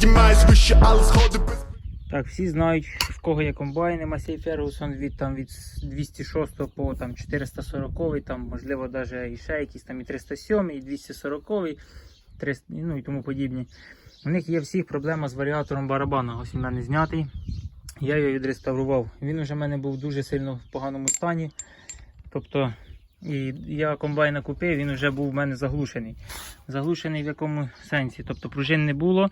підіймаюсь вище, але сходи без Так, всі знають, в кого є комбайни Масей Фергусон від, там, від 206 по там, 440, там, можливо, навіть і ще якісь там і 307, і 240, 300, ну і тому подібні. У них є всіх проблема з варіатором барабана. Ось він мене знятий. Я його відреставрував. Він уже в мене був дуже сильно в поганому стані. Тобто, і я комбайна купив, він вже був в мене заглушений. Заглушений в якому сенсі? Тобто пружин не було.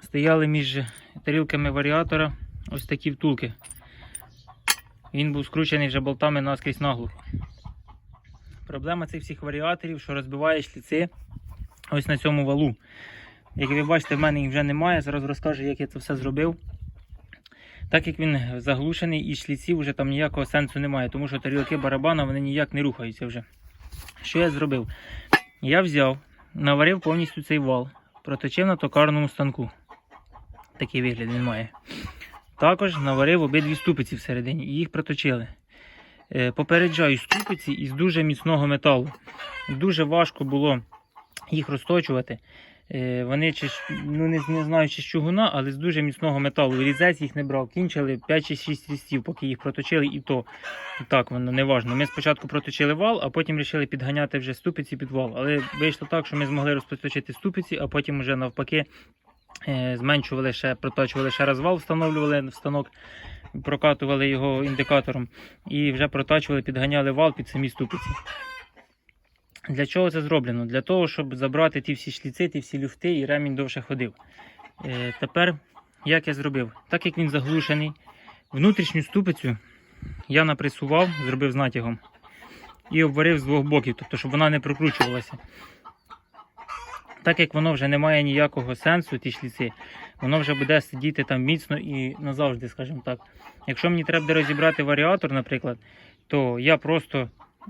Стояли між тарілками варіатора ось такі втулки. Він був скручений вже болтами наскрізь наглухо. Проблема цих всіх варіаторів, що розбиває шліци ось на цьому валу. Як ви бачите, в мене їх вже немає. Зараз розкажу, як я це все зробив. Так як він заглушений і шліців вже там ніякого сенсу немає, тому що тарілки барабана вони ніяк не рухаються вже. Що я зробив? Я взяв, наварив повністю цей вал, проточив на токарному станку. Такий вигляд він має. Також наварив обидві ступиці всередині і їх проточили. Е, Попереджаю ступиці із дуже міцного металу. Дуже важко було їх розточувати. Е, Вони чи, ну, не, не знаю, чи з чугуна, але з дуже міцного металу. Різець їх не брав. Кінчили 5 чи 6 різців, поки їх проточили, і то так воно не важно. Ми спочатку проточили вал, а потім вирішили підганяти вже ступиці під вал. Але вийшло так, що ми змогли розпоточити ступиці, а потім вже навпаки зменшували ще, проточували ще раз вал, встановлювали в станок, прокатували його індикатором і вже протачували, підганяли вал під самі ступиці. Для чого це зроблено? Для того, щоб забрати ті всі шліци, ті всі люфти і ремінь довше ходив. Е, тепер, як я зробив? Так як він заглушений, внутрішню ступицю я напресував, зробив з натягом і обварив з двох боків, тобто, щоб вона не прокручувалася. Так як воно вже не має ніякого сенсу, ті шліци, воно вже буде сидіти там міцно і назавжди, скажімо так. Якщо мені треба розібрати варіатор, наприклад, то я просто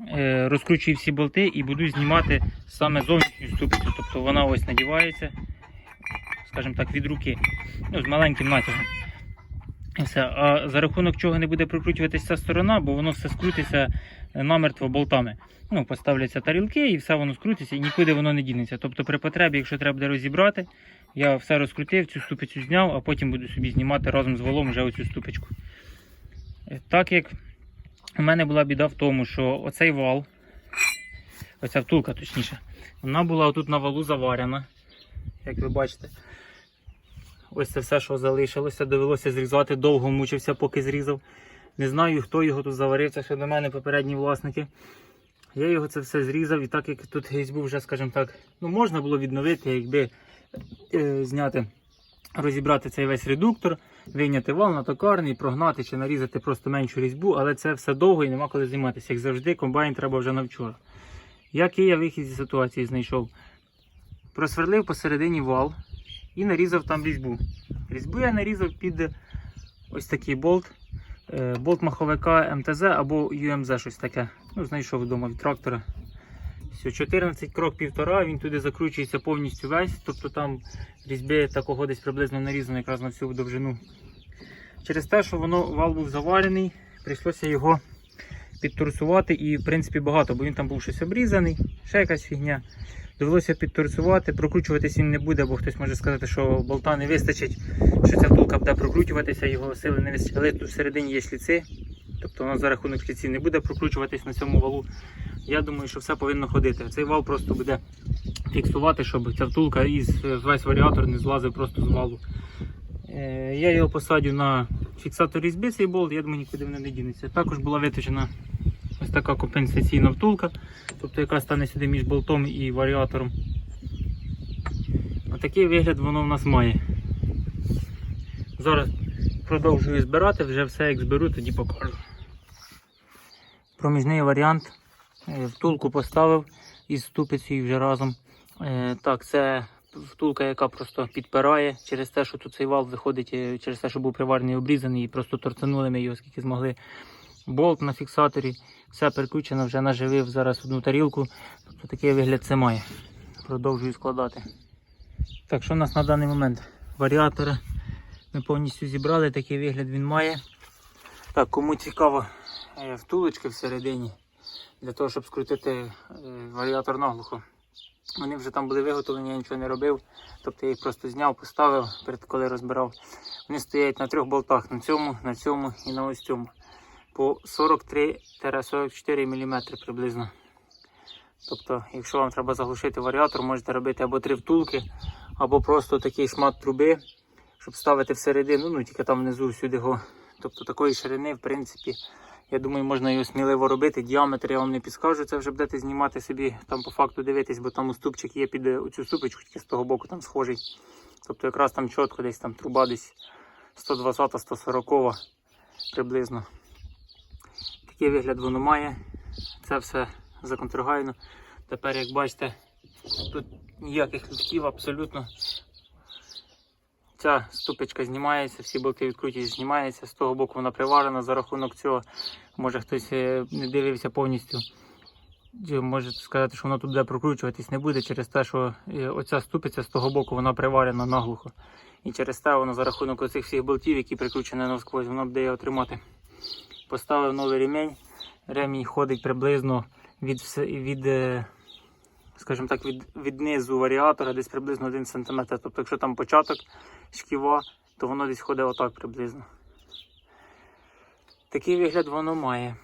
е, розкручую всі болти і буду знімати саме зовнішню ступицю. Тобто вона ось надівається, скажімо так, від руки, ну, з маленьким натягом. Все. А за рахунок чого не буде прикручуватися ця сторона, бо воно все скрутиться е, намертво болтами. Ну, поставляться тарілки і все воно скрутиться і нікуди воно не дінеться. Тобто при потребі, якщо треба буде розібрати, я все розкрутив, цю ступицю зняв, а потім буду собі знімати разом з валом вже оцю ступочку. Е, Так як у мене була біда в тому, що оцей вал, оця втулка точніше, вона була отут на валу заварена, як ви бачите. Ось це все, що залишилося, довелося зрізати, довго мучився, поки зрізав. Не знаю, хто його тут заварив, це ще до мене попередні власники. Я його це все зрізав, і так як тут різьбу вже, скажімо так, ну можна було відновити, якби е, зняти, розібрати цей весь редуктор, вийняти вал на токарний, прогнати чи нарізати просто меншу різьбу, але це все довго і нема коли займатися. Як завжди, комбайн треба вже на вчора. Який я вихід зі ситуації знайшов? Просверлив посередині вал і нарізав там різьбу. Різьбу я нарізав під ось такий болт. Е, Болт маховика МТЗ або UMZ, щось таке. Ну, знайшов вдома від трактора. Все, 14 крок півтора, він туди закручується повністю весь, тобто там різьби такого десь приблизно нарізано якраз на всю довжину. Через те, що воно вал був заварений, прийшлося його підторсувати і в принципі багато, бо він там був щось обрізаний, ще якась фігня. Довелося підторсувати, прокручуватись він не буде, бо хтось може сказати, що болта не вистачить, що ця втулка буде прокручуватися, його сили не вистачить. Але тут всередині є шліци, тобто воно за рахунок шліців не буде прокручуватись на цьому валу. Я думаю, що все повинно ходити. Цей вал просто буде фіксувати, щоб ця втулка і весь варіатор не злазив просто з валу. Е, Я його посадю на фіксатор різьби цей болт, я думаю, нікуди воно не дінеться. Також була виточена ось така компенсаційна втулка, тобто яка стане сюди між болтом і варіатором. Отакий вигляд воно в нас має. Зараз продовжую збирати, вже все як зберу, тоді покажу. Проміжний варіант. Е, Втулку поставив із ступицею вже разом. Е, Так, це втулка, яка просто підпирає через те, що тут цей вал виходить, е, через те, що був приварений обрізаний, і просто торцанули ми його скільки змогли. Болт на фіксаторі, все переключено, вже наживив зараз одну тарілку. Тобто такий вигляд це має. Продовжую складати. Так, що у нас на даний момент? Варіатори ми повністю зібрали, такий вигляд він має. Так, кому цікаво, е, втулочки всередині для того, щоб скрутити е, варіатор наглухо. Вони вже там були виготовлені, я нічого не робив. Тобто я їх просто зняв, поставив перед коли розбирав. Вони стоять на трьох болтах на цьому, на цьому і на ось цьому. По 43-44 мм приблизно. Тобто, якщо вам треба заглушити варіатор, можете робити або три втулки, або просто такий шмат труби, щоб ставити всередину, ну тільки там внизу всюди його. Тобто такої ширини, в принципі, я думаю, можна його сміливо робити. Діаметр я вам не підскажу, це вже будете знімати собі, там по факту дивитись, бо там уступчик є під оцю ступочку, тільки з того боку там схожий. Тобто якраз там чітко десь там труба десь 120-140 приблизно. Такий вигляд воно має. Це все законтрагайно. Тепер, як бачите, тут ніяких люфтів абсолютно. Ця ступочка знімається, всі болти відкруті знімаються, з того боку вона приварена за рахунок цього. Може хтось е, не дивився повністю. Може сказати, що воно тут буде прокручуватись не буде через те, що е, оця ступиця з того боку вона приварена наглухо. І через те воно за рахунок оцих всіх болтів, які прикручені навсквозь, воно буде його тримати. Поставив новий ремінь. Ремінь ходить приблизно від, від, е, скажімо так, від, від низу варіатора десь приблизно 1 см. Тобто, якщо там початок шківа, то воно десь ходить отак приблизно. Такий вигляд воно має.